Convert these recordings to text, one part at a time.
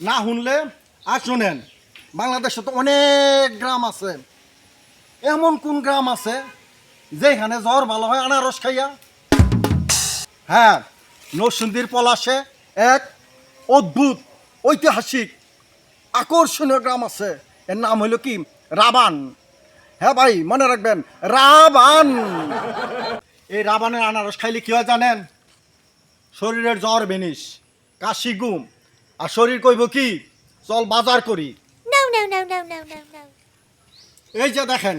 না শুনলে, আর শোনেন, বাংলাদেশে তো অনেক গ্রাম আছে। এমন কোন গ্রাম আছে যেখানে জ্বর ভালো হয়, আনারস খাইয়া? হ্যাঁ নরসিংদীর পলাশে এক অদ্ভুত, ঐতিহাসিক, আকর্ষণীয় গ্রাম আছে। এর নাম হইল কি? রাবান। হ্যাঁ ভাই, মনে রাখবেন, রাবান। এই রাবানের আনারস খাইলে কি হয় জানেন? শরীরের জ্বর বেনিস কাশি, গুম। আর শরীর কইব কি? চল বাজার করি। no, no, no, no, no, no. এই যে দেখেন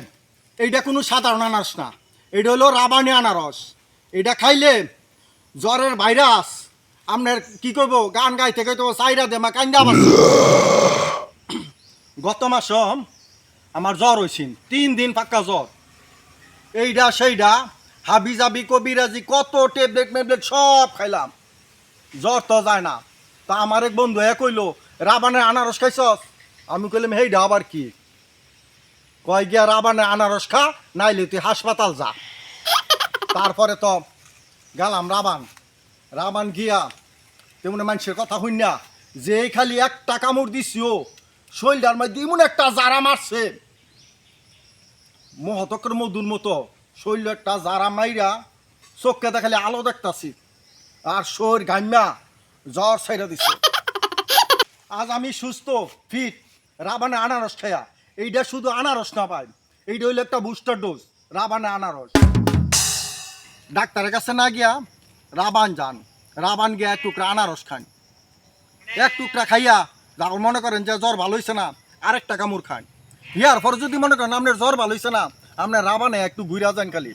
এইটা কোনো সাধারণ আনারস না। এটা হলো রাবানি আনারস। এটা খাইলে জ্বরের ভাইরাস। আপনার কি করব গান গাইতে গাইতে চাইরা দেমা কান্দা বাসি গত মাস আমার জ্বর হয়েছিল তিন দিন পাক্কা জ্বর। এইটা সেইটা হাবি জাবি কবিরাজি কত ট্যাবলেট মেবলেট সব খাইলাম। জ্বর তো যায় না। তা আমার এক বন্ধু এ কইলো রাবানের আনারস খাইছস? আমি কইলাম হেইডা আবার কি? কয় গিয়া, রাবানে আনারস খা, নাইলে তুই হাসপাতাল যা। তারপরে তো গেলাম রাবান। রাবান গিয়া তেমন মানুষের কথা হইন না, যে খালি একটা কামড় দিছিও, শৈলটার মধ্যে এমন একটা জারা মারছে। মহতকের মধুর মতো শৈল একটা জারা মাইরা চোখকে দেখালে আলো দেখতাছি। আর শরীর গাইমা জ্বর ছাইরা দিছে। আজ আমি সুস্থ, ফিট, রাবানে আনারস খায়া। এইটা শুধু আনারস না পাই এইটা হইল একটা বুস্টার ডোজ, রাবানে আনারস। ডাক্তারের কাছে না গিয়া রাবান যান, রাবান গিয়া এক টুকরা আনারস খান। এক টুকরা খাইয়া যখন মনে করেন যে জ্বর ভালো হয়েছে না, আরেকটা কামড় খান। ইয়ার পরে যদি মনে করেন আপনার জ্বর ভালো হয়েছে না, আপনার রাবানে একটু ঘুরা যান খালি।